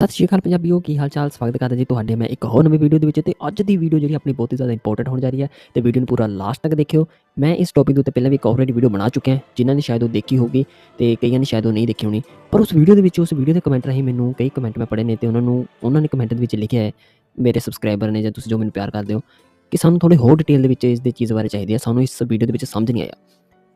ਸਤਿ ਸ਼੍ਰੀ ਅਕਾਲ ਪੰਜਾਬੀਓ, ਕੀ ਹਾਲ ਚਾਲ ਸਵਾਗਤ ਕਰਦਾ ਜੀ ਤੁਹਾਡੇ ਮੈਂ ਇੱਕ ਹੋਰ ਨਵੀਂ ਵੀਡੀਓ ਦੇ ਵਿੱਚ ਤੇ ਅੱਜ ਦੀ ਵੀਡੀਓ ਜਿਹੜੀ ਆਪਣੀ ਬਹੁਤ ਹੀ ਜ਼ਿਆਦਾ ਇੰਪੋਰਟੈਂਟ ਹੋਣ ਜਾ ਰਹੀ ਹੈ ਤੇ ਵੀਡੀਓ ਨੂੰ ਪੂਰਾ ਲਾਸਟ ਤੱਕ ਦੇਖਿਓ। ਮੈਂ ਇਸ ਟੌਪਿਕ ਦੇ ਉੱਤੇ ਪਹਿਲਾਂ ਵੀ ਇੱਕ ਵੀਡੀਓ ਬਣਾ ਚੁੱਕਿਆ ਜਿਨ੍ਹਾਂ ਨੇ ਸ਼ਾਇਦ ਉਹ ਦੇਖੀ ਹੋਊਗੀ ਤੇ ਕਈਆਂ ਨੇ ਸ਼ਾਇਦ ਉਹ ਨਹੀਂ ਦੇਖੀ ਹੋਣੀ। ਪਰ ਉਸ ਵੀਡੀਓ ਦੇ ਵਿੱਚ, ਉਸ ਵੀਡੀਓ ਦੇ ਕਮੈਂਟ ਰਾਹੀਂ ਮੈਨੂੰ ਕਈ ਕਮੈਂਟ ਮੈਂ ਪੜ੍ਹੇ ਨੇ ਤੇ ਉਹਨਾਂ ਨੂੰ, ਉਹਨਾਂ ਨੇ ਕਮੈਂਟ ਦੇ ਵਿੱਚ ਲਿਖਿਆ ਹੈ, ਮੇਰੇ ਸਬਸਕ੍ਰਾਈਬਰ ਨੇ ਜਾਂ ਤੁਸੀਂ ਜੋ ਮੈਨੂੰ ਪਿਆਰ ਕਰਦੇ ਹੋ, ਕਿ ਸਾਨੂੰ ਥੋੜੇ ਹੋਰ ਡਿਟੇਲ ਦੇ ਵਿੱਚ ਇਸ ਦੀ ਚੀਜ਼ ਬਾਰੇ ਚਾਹੀਦੀ ਹੈ, ਸਾਨੂੰ ਇਸ ਵੀਡੀਓ ਦੇ ਵਿੱਚ ਸਮਝ ਨਹੀਂ ਆਇਆ।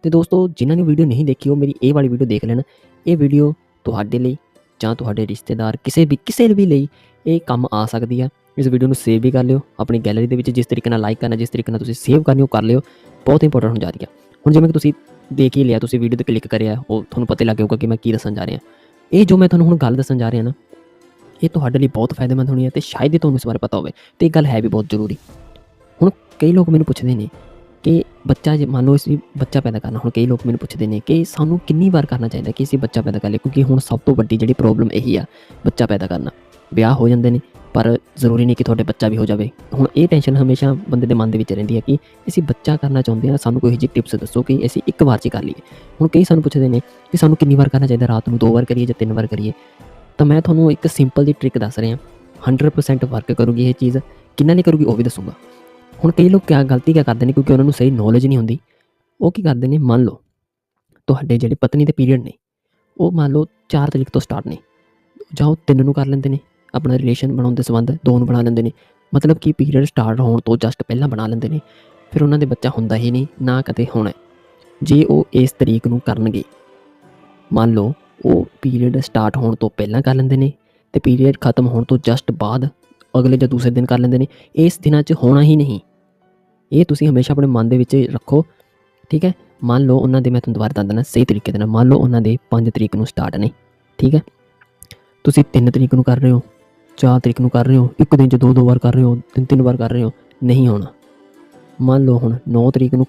ਤੇ ਦੋਸਤੋ, ਜਿਨ੍ਹਾਂ ਨੇ ਵੀਡੀਓ ਨਹੀਂ ਦੇਖੀ, ਉਹ ਮੇਰੀ ਇਹ ਵਾਲੀ ਵੀਡੀਓ ਦੇਖ ਲੈਣ। ਇਹ ਵੀਡੀਓ ਤੁਹਾਡੇ ਲਈ ਜਾਂ ਤੁਹਾਡੇ ਰਿਸ਼ਤੇਦਾਰ ਕਿਸੇ ਵੀ ਕਿਸੇ ਵੀ ਲਈ ਇਹ ਕੰਮ ਆ ਸਕਦੀ ਆ। ਇਸ ਵੀਡੀਓ ਨੂੰ ਸੇਵ ਵੀ ਕਰ ਲਿਓ, ਆਪਣੀ ਗੈਲਰੀ ਦੇ ਵਿੱਚ ਜਿਸ ਤਰੀਕੇ ਨਾਲ ਲਾਈਕ ਕਰਨਾ, ਜਿਸ ਤਰੀਕੇ ਨਾਲ ਤੁਸੀਂ ਸੇਵ ਕਰਨੀ, ਉਹ ਕਰ ਲਿਓ। ਬਹੁਤ ਇੰਪੋਰਟੈਂਟ ਹੋਣ ਜਾ। ਰਹੀ ਆ ਹੁਣ ਜਿਵੇਂ ਕਿ ਤੁਸੀਂ ਦੇਖ ਹੀ ਲਿਆ, ਤੁਸੀਂ ਵੀਡੀਓ ਤੇ ਕਲਿੱਕ ਕਰਿਆ, ਉਹ ਤੁਹਾਨੂੰ ਪਤਾ ਲੱਗ ਜਾਊਗਾ ਕਿ ਮੈਂ ਕੀ ਦੱਸਣ ਜਾ ਰਿਹਾ। ਇਹ ਜੋ ਮੈਂ ਤੁਹਾਨੂੰ ਹੁਣ ਗੱਲ ਦੱਸਣ ਜਾ ਰਿਹਾ ਨਾ, ਇਹ ਤੁਹਾਡੇ ਲਈ ਬਹੁਤ ਫਾਇਦੇਮੰਦ ਹੋਣੀ ਹੈ ਤੇ ਸ਼ਾਇਦ ਹੀ ਤੁਹਾਨੂੰ ਇਸ ਬਾਰੇ ਪਤਾ ਹੋਵੇ। ਤੇ ਇਹ ਗੱਲ ਹੈ ਵੀ ਬਹੁਤ ਜ਼ਰੂਰੀ। ਹੁਣ ਕਈ ਲੋਕ ਮੈਨੂੰ ਪੁੱਛਦੇ ਨੇ ਕਿ ਬੱਚਾ ਜੇ ਮੰਨ ਲਓ ਅਸੀਂ ਬੱਚਾ ਪੈਦਾ ਕਰਨਾ, ਹੁਣ ਕਈ ਲੋਕ ਮੈਨੂੰ ਪੁੱਛਦੇ ਨੇ ਕਿ ਸਾਨੂੰ ਕਿੰਨੀ ਵਾਰ ਕਰਨਾ ਚਾਹੀਦਾ ਕਿ ਅਸੀਂ ਬੱਚਾ ਪੈਦਾ ਕਰ ਲਈਏ, ਕਿਉਂਕਿ ਹੁਣ ਸਭ ਤੋਂ ਵੱਡੀ ਜਿਹੜੀ ਪ੍ਰੋਬਲਮ ਇਹੀ ਆ, ਬੱਚਾ ਪੈਦਾ ਕਰਨਾ। ਵਿਆਹ ਹੋ ਜਾਂਦੇ ਨੇ, ਪਰ ਜ਼ਰੂਰੀ ਨਹੀਂ ਕਿ ਤੁਹਾਡੇ ਬੱਚਾ ਵੀ ਹੋ ਜਾਵੇ। ਹੁਣ ਇਹ ਟੈਨਸ਼ਨ ਹਮੇਸ਼ਾ ਬੰਦੇ ਦੇ ਮਨ ਦੇ ਵਿੱਚ ਰਹਿੰਦੀ ਹੈ ਕਿ ਅਸੀਂ ਬੱਚਾ ਕਰਨਾ ਚਾਹੁੰਦੇ ਹਾਂ ਸਾਨੂੰ ਕੋਈ ਜਿਹੀ ਟਿਪਸ ਦੱਸੋ ਕਿ ਅਸੀਂ ਇੱਕ ਵਾਰ 'ਚ ਕਰ ਲਈਏ। ਹੁਣ ਕਈ ਸਾਨੂੰ ਪੁੱਛਦੇ ਨੇ ਕਿ ਸਾਨੂੰ ਕਿੰਨੀ ਵਾਰ ਕਰਨਾ ਚਾਹੀਦਾ, ਰਾਤ ਨੂੰ ਦੋ ਵਾਰ ਕਰੀਏ ਜਾਂ ਤਿੰਨ ਵਾਰ ਕਰੀਏ। ਤਾਂ ਮੈਂ ਤੁਹਾਨੂੰ ਇੱਕ ਸਿੰਪਲ ਜਿਹੀ ਟ੍ਰਿਕ ਦੱਸ ਰਿਹਾ 100% ਵਰਕ ਕਰੂਗੀ ਇਹ ਚੀਜ਼। ਕਿੰਨਾ ਨਹੀਂ ਕਰੂਗੀ ਉਹ ਵੀ ਦੱਸੂਗਾ। ਹੁਣ ਕਈ ਲੋਕ ਕਿਆ ਗਲਤੀ ਕਿਆ ਕਰਦੇ ਨੇ ਕਿਉਂਕਿ ਉਹਨਾਂ ਨੂੰ ਸਹੀ ਨੌਲੇਜ ਨਹੀਂ ਹੁੰਦੀ। ਉਹ ਕੀ ਕਰਦੇ ਨੇ? ਮੰਨ ਲਓ, ਤੁਹਾਡੇ ਜਿਹੜੇ ਪਤਨੀ ਦੇ ਪੀਰੀਅਡ ਨੇ, ਉਹ ਮੰਨ ਲਓ 4 ਤਰੀਕ ਤੋਂ ਸਟਾਰਟ ਨੇ। ਜਾਂ ਉਹ ਤਿੰਨ ਨੂੰ ਕਰ ਲੈਂਦੇ ਨੇ, ਆਪਣਾ ਰਿਲੇਸ਼ਨ ਬਣਾਉਣ ਦੇ ਸੰਬੰਧ ਦੋ ਨੂੰ ਬਣਾ ਲੈਂਦੇ ਨੇ। ਮਤਲਬ ਕਿ ਪੀਰੀਅਡ ਸਟਾਰਟ ਹੋਣ ਤੋਂ ਜਸਟ ਪਹਿਲਾਂ ਬਣਾ ਲੈਂਦੇ ਨੇ। ਫਿਰ ਉਹਨਾਂ ਦੇ ਬੱਚਾ ਹੁੰਦਾ ਹੀ ਨਹੀਂ, ਨਾ ਕਦੇ ਹੋਣਾ ਜੇ ਉਹ ਇਸ ਤਰੀਕ ਨੂੰ ਕਰਨਗੇ, ਮੰਨ ਲਓ ਉਹ ਪੀਰੀਅਡ ਸਟਾਰਟ ਹੋਣ ਤੋਂ ਪਹਿਲਾਂ ਕਰ ਲੈਂਦੇ ਨੇ ਤੇ ਪੀਰੀਅਡ ਖਤਮ ਹੋਣ ਤੋਂ ਜਸਟ ਬਾਅਦ ਅਗਲੇ ਜਾਂ ਦੂਸਰੇ ਦਿਨ ਕਰ ਲੈਂਦੇ ਨੇ, ਇਸ ਦਿਨਾਂ 'ਚ ਹੋਣਾ ਹੀ ਨਹੀਂ। ਇਹ ਤੁਸੀਂ ਹਮੇਸ਼ਾ ਆਪਣੇ ਮਨ ਦੇ ਵਿੱਚ ਰੱਖੋ, ਠੀਕ ਹੈ? ਮੰਨ ਲਓ ਉਹਨਾਂ ਦੇ, ਮੈਂ ਤੁਹਾਨੂੰ ਦੁਬਾਰਾ ਦੱਸ ਦਿੰਦਾ, ਸਹੀ ਤਰੀਕੇ ਦੇ ਨਾਲ ਮੰਨ ਲਓ ਉਹਨਾਂ ਦੇ 5 ਤਰੀਕ ਨੂੰ ਸਟਾਰਟ ਨੇ, ਠੀਕ ਹੈ? ਤੁਸੀਂ 3 ਤਰੀਕ ਨੂੰ ਕਰ ਰਹੇ ਹੋ 4 ਤਰੀਕ ਨੂੰ ਕਰ ਰਹੇ ਹੋ, ਇੱਕ ਦਿਨ 'ਚ ਦੋ ਦੋ ਵਾਰ ਕਰ ਰਹੇ ਹੋ ਤਿੰਨ ਤਿੰਨ ਵਾਰ ਕਰ ਰਹੇ ਹੋ, ਨਹੀਂ ਹੋਣਾ। ਮੰਨ ਲਓ ਹੁਣ 9 ਤਰੀਕ ਨੂੰ